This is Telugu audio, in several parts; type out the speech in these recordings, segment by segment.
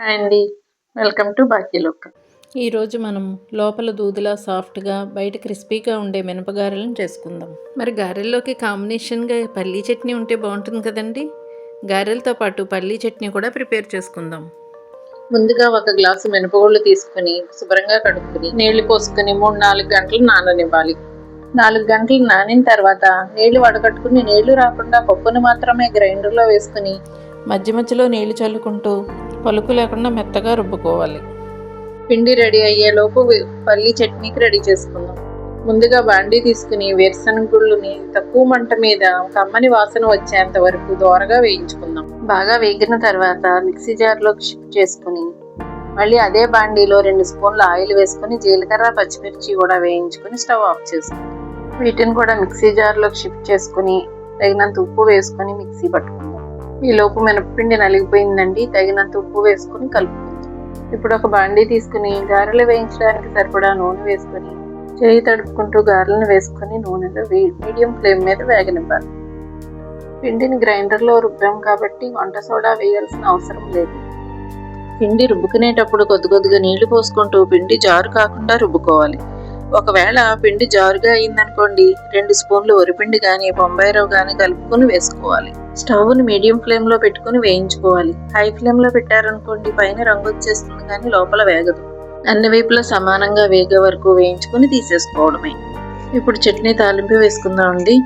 హాయ్ అండి. వెల్కమ్ టు బాకీలోక్ ఈరోజు మనం లోపల దూదిలా సాఫ్ట్గా బయట క్రిస్పీగా ఉండే మినపగారెలను చేసుకుందాం. మరి గారెల్లోకి కాంబినేషన్గా పల్లీ చట్నీ ఉంటే బాగుంటుంది కదండి? గారెలతో పాటు పల్లీ చట్నీ కూడా ప్రిపేర్ చేసుకుందాం. ముందుగా ఒక గ్లాసు మినపగుళ్ళు తీసుకుని శుభ్రంగా కడుక్కుని నీళ్ళు పోసుకుని మూడు నాలుగు గంటలు నాననివ్వాలి. నాలుగు గంటలు నానిన తర్వాత నీళ్ళు వడకట్టుకుని నీళ్ళు రాకుండా పప్పును మాత్రమే గ్రైండర్లో వేసుకుని మధ్య మధ్యలో నీళ్ళు చల్లుకుంటూ పలుకు లేకుండా మెత్తగా రుబ్బుకోవాలి. పిండి రెడీ అయ్యేలోపు పల్లి చట్నీకి రెడీ చేసుకుందాం. ముందుగా బాండీ తీసుకుని వేరుశనగ గుళ్ళుని తక్కువ మంట మీద కమ్మని వాసన వచ్చేంత వరకు దోరగా వేయించుకుందాం. బాగా వేగిన తర్వాత మిక్సీ జార్లోకి షిఫ్ట్ చేసుకుని మళ్ళీ అదే బాండీలో రెండు స్పూన్ల ఆయిల్ వేసుకుని జీలకర్ర పచ్చిమిర్చి కూడా వేయించుకుని స్టవ్ ఆఫ్ చేసుకుందాం. వీటిని కూడా మిక్సీ జార్లోకి షిఫ్ట్ చేసుకుని తగినంత ఉప్పు వేసుకుని మిక్సీ పట్టుకుందాం. ఈ లోపు మినపపిండి నలిగిపోయిందండి. తగినంత ఉప్పు వేసుకుని కలుపుకుందాం. ఇప్పుడు ఒక బాండీ తీసుకుని గారెలు వేయించడానికి సరిపడా నూనె వేసుకొని చేయి తడుపుకుంటూ గారెలను వేసుకొని నూనెలో వే- మీడియం ఫ్లేమ్ మీద వేగనివ్వాలి. పిండిని గ్రైండర్లో రుబ్బాం కాబట్టి వంట సోడా వేయాల్సిన అవసరం లేదు. పిండి రుబ్బుకునేటప్పుడు కొద్ది కొద్దిగా నీళ్ళు పోసుకుంటూ పిండి జారు కాకుండా రుబ్బుకోవాలి. ఒకవేళ పిండి జారుగా అయిందనుకోండి రెండు స్పూన్లు వరిపిండి కానీ బొంబాయి రవ్వ కానీ కలుపుకొని వేసుకోవాలి. స్టవ్ని మీడియం ఫ్లేమ్లో పెట్టుకుని వేయించుకోవాలి. హై ఫ్లేమ్లో పెట్టారనుకోండి పైన రంగు వచ్చేస్తుంది కానీ లోపల వేగదు. అన్ని వైపులా సమానంగా వేగే వరకు వేయించుకుని తీసేసుకోవడమే. ఇప్పుడు చట్నీ తాలింపు వేసుకుందామండి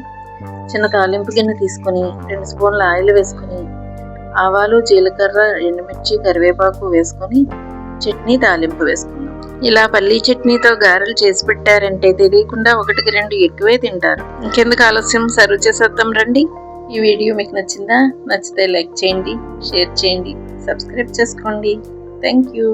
చిన్న తాలింపు గిన్నె తీసుకుని రెండు స్పూన్ల ఆయిల్ వేసుకుని ఆవాలు జీలకర్ర ఎండుమిర్చి కరివేపాకు వేసుకొని చట్నీ తాలింపు వేసుకుందాం. ఇలా పల్లీ చట్నీతో గారెలు చేసి పెట్టారంటే తెలియకుండా ఒకటికి రెండు ఎక్కువే తింటారు. ఇంకెందుకు ఆలస్యం? సర్వ్ చేసేద్దాం రండి. ఈ వీడియో మీకు నచ్చిందా? నచ్చితే లైక్ చేయండి షేర్ చేయండి సబ్స్క్రైబ్ చేసుకోండి. Thank you.